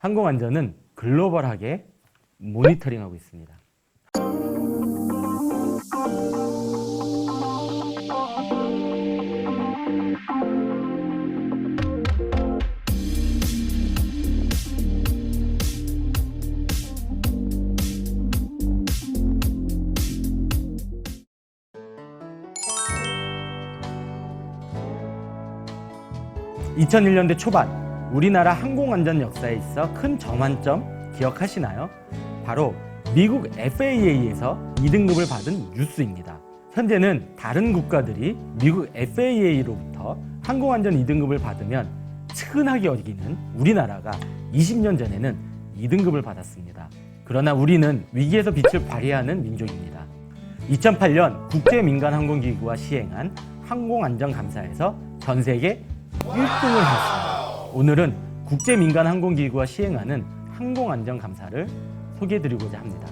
항공 안전은 글로벌하게 모니터링하고 있습니다. (2001년대) 초반 우리나라 항공안전 역사에 있어 큰 전환점 기억하시나요? 바로 미국 FAA에서 2등급을 받은 뉴스입니다. 현재는 다른 국가들이 미국 FAA로부터 항공안전 2등급을 받으면 측은하게 여기는 우리나라가 20년 전에는 2등급을 받았습니다. 그러나 우리는 위기에서 빛을 발휘하는 민족입니다. 2008년 국제민간항공기구가 시행한 항공안전감사에서 전 세계 1등을 했습니다. 오늘은 국제 민간 항공기구가 시행하는 항공 안전 감사를 소개해드리고자 합니다.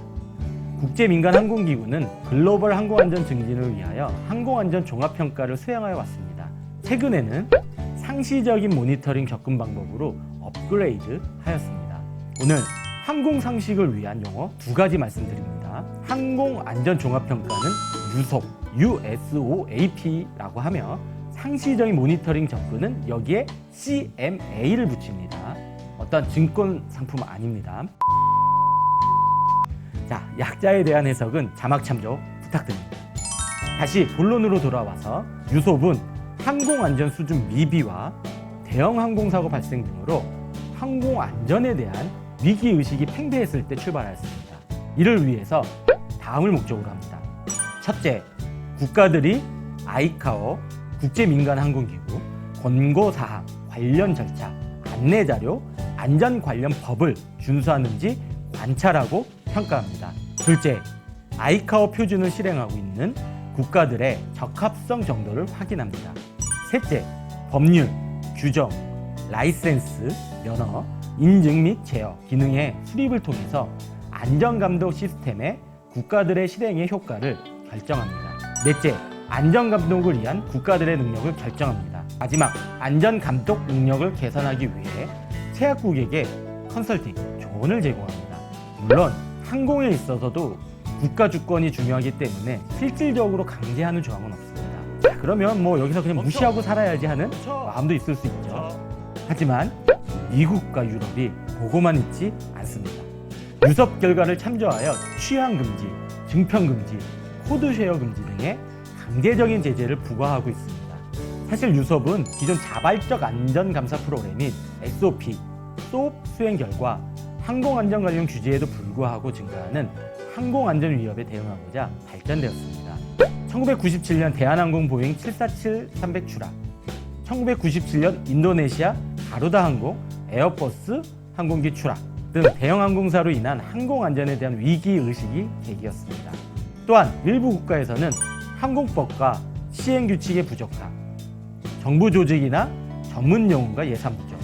국제 민간 항공기구는 글로벌 항공 안전 증진을 위하여 항공 안전 종합 평가를 수행하여 왔습니다. 최근에는 상시적인 모니터링 접근 방법으로 업그레이드 하였습니다. 오늘 항공 상식을 위한 용어 두 가지 말씀드립니다. 항공 안전 종합 평가는 유속, USOAP라고 하며 상시적인 모니터링 접근은 여기에 CMA를 붙입니다. 어떤 증권 상품 아닙니다. 자, 약자에 대한 해석은 자막 참조 부탁드립니다. 다시 본론으로 돌아와서 유속은 항공 안전 수준 미비와 대형 항공사고 발생 등으로 항공 안전에 대한 위기 의식이 팽배했을 때 출발하였습니다. 이를 위해서 다음을 목적으로 합니다. 첫째, 국가들이 아이카오 국제 민간 항공기구 권고 사항 관련 절차, 안내 자료, 안전 관련 법을 준수하는지 관찰하고 평가합니다. 둘째, 아이카오 표준을 실행하고 있는 국가들의 적합성 정도를 확인합니다. 셋째, 법률, 규정, 라이센스, 면허, 인증 및 제어 기능의 수립을 통해서 안전감독 시스템의 국가들의 실행의 효과를 결정합니다. 넷째, 안전 감독을 위한 국가들의 능력을 결정합니다. 마지막, 안전 감독 능력을 개선하기 위해 제약국에게 컨설팅, 조언을 제공합니다. 물론 항공에 있어서도 국가 주권이 중요하기 때문에 실질적으로 강제하는 조항은 없습니다. 자, 그러면 뭐 여기서 그냥 무시하고 살아야지 하는 마음도 있을 수 있죠. 하지만 미국과 유럽이 보고만 있지 않습니다. 유섭 결과를 참조하여 취향 금지, 증평 금지, 코드 쉐어 금지 등의 강제적인 제재를 부과하고 있습니다. 사실 유섭은 기존 자발적 안전 감사 프로그램인 SOP, SOP 수행 결과 항공안전 관련 규제에도 불구하고 증가하는 항공안전 위협에 대응하고자 발전되었습니다. 1997년 대한항공 보잉 747-300 추락, 1997년 인도네시아 가루다 항공 에어버스 항공기 추락 등 대형 항공사로 인한 항공 안전에 대한 위기 의식이 계기였습니다. 또한 일부 국가에서는 항공법과 시행 규칙의 부족함, 정부 조직이나 전문 용어가 예산 부족,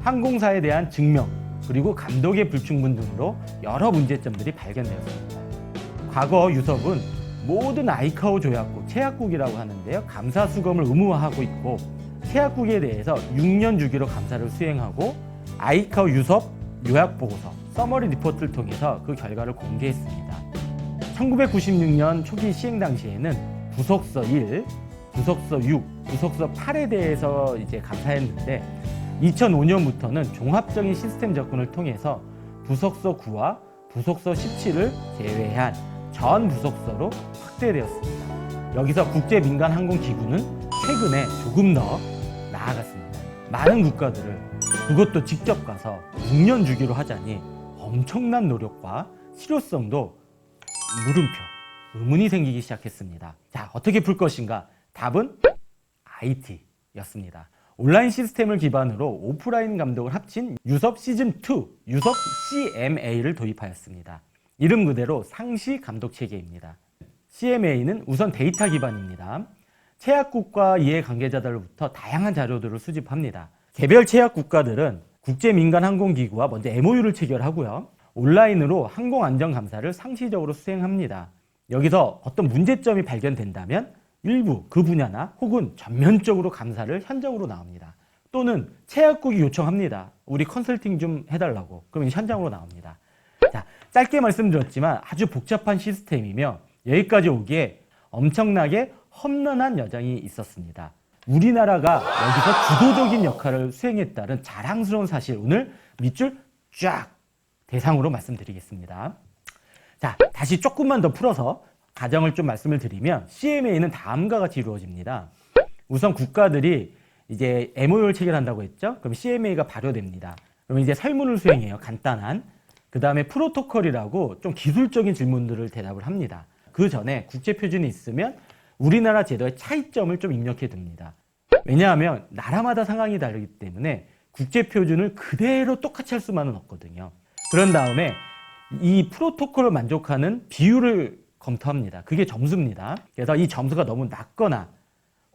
항공사에 대한 증명 그리고 감독의 불충분 등으로 여러 문제점들이 발견되었습니다. 과거 유섭은 모든 아이카오 조약국, 체약국이라고 하는데요. 감사 수검을 의무화하고 있고 체약국에 대해서 6년 주기로 감사를 수행하고 아이카오 유섭 요약 보고서 서머리 리포트를 통해서 그 결과를 공개했습니다. 1996년 초기 시행 당시에는 부속서 1, 부속서 6, 부속서 8에 대해서 이제 감사했는데 2005년부터는 종합적인 시스템 접근을 통해서 부속서 9와 부속서 17을 제외한 전 부속서로 확대되었습니다. 여기서 국제 민간 항공 기구는 최근에 조금 더 나아갔습니다. 많은 국가들을 그것도 직접 가서 6년 주기로 하자니 엄청난 노력과 실효성도 물음표, 의문이 생기기 시작했습니다. 자, 어떻게 풀 것인가? 답은 IT였습니다. 온라인 시스템을 기반으로 오프라인 감독을 합친 유섭 시즌2, 유섭 CMA를 도입하였습니다. 이름 그대로 상시 감독 체계입니다. CMA는 우선 데이터 기반입니다. 체약국과 이해 관계자들로부터 다양한 자료들을 수집합니다. 개별 체약 국가들은 국제민간항공기구와 먼저 MOU를 체결하고요. 온라인으로 항공 안전 감사를 상시적으로 수행합니다. 여기서 어떤 문제점이 발견된다면 일부 그 분야나 혹은 전면적으로 감사를 현장으로 나옵니다. 또는 채약국이 요청합니다. 우리 컨설팅 좀 해달라고. 그럼 현장으로 나옵니다. 자, 짧게 말씀드렸지만 아주 복잡한 시스템이며 여기까지 오기에 엄청나게 험난한 여정이 있었습니다. 우리나라가 여기서 주도적인 역할을 수행했다는 자랑스러운 사실 오늘 밑줄 쫙 대상으로 말씀드리겠습니다. 자, 다시 조금만 더 풀어서 가정을 좀 말씀을 드리면 CMA는 다음과 같이 이루어집니다. 우선 국가들이 이제 MOU를 체결한다고 했죠? 그럼 CMA가 발효됩니다. 그럼 이제 설문을 수행해요. 간단한. 그 다음에 프로토콜이라고 좀 기술적인 질문들을 대답을 합니다. 그 전에 국제 표준이 있으면 우리나라 제도의 차이점을 좀 입력해 둡니다. 왜냐하면 나라마다 상황이 다르기 때문에 국제 표준을 그대로 똑같이 할 수만은 없거든요. 그런 다음에 이 프로토콜을 만족하는 비율을 검토합니다. 그게 점수입니다. 그래서 이 점수가 너무 낮거나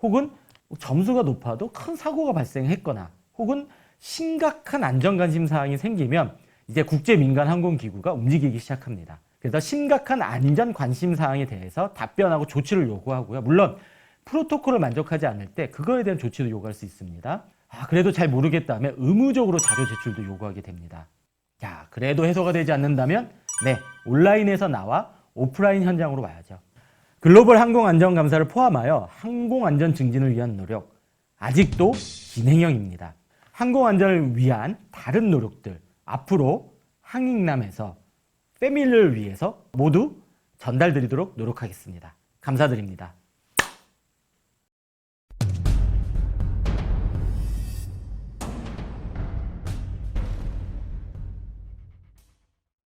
혹은 점수가 높아도 큰 사고가 발생했거나 혹은 심각한 안전관심 사항이 생기면 이제 국제 민간 항공기구가 움직이기 시작합니다. 그래서 심각한 안전 관심 사항에 대해서 답변하고 조치를 요구하고요. 물론 프로토콜을 만족하지 않을 때 그거에 대한 조치도 요구할 수 있습니다. 아, 그래도 잘 모르겠다면 의무적으로 자료 제출도 요구하게 됩니다. 자, 그래도 해소가 되지 않는다면 네, 온라인에서 나와 오프라인 현장으로 와야죠. 글로벌 항공 안전 감사를 포함하여 항공 안전 증진을 위한 노력 아직도 진행형입니다. 항공 안전을 위한 다른 노력들 앞으로 항익남에서 패밀리를 위해서 모두 전달드리도록 노력하겠습니다. 감사드립니다.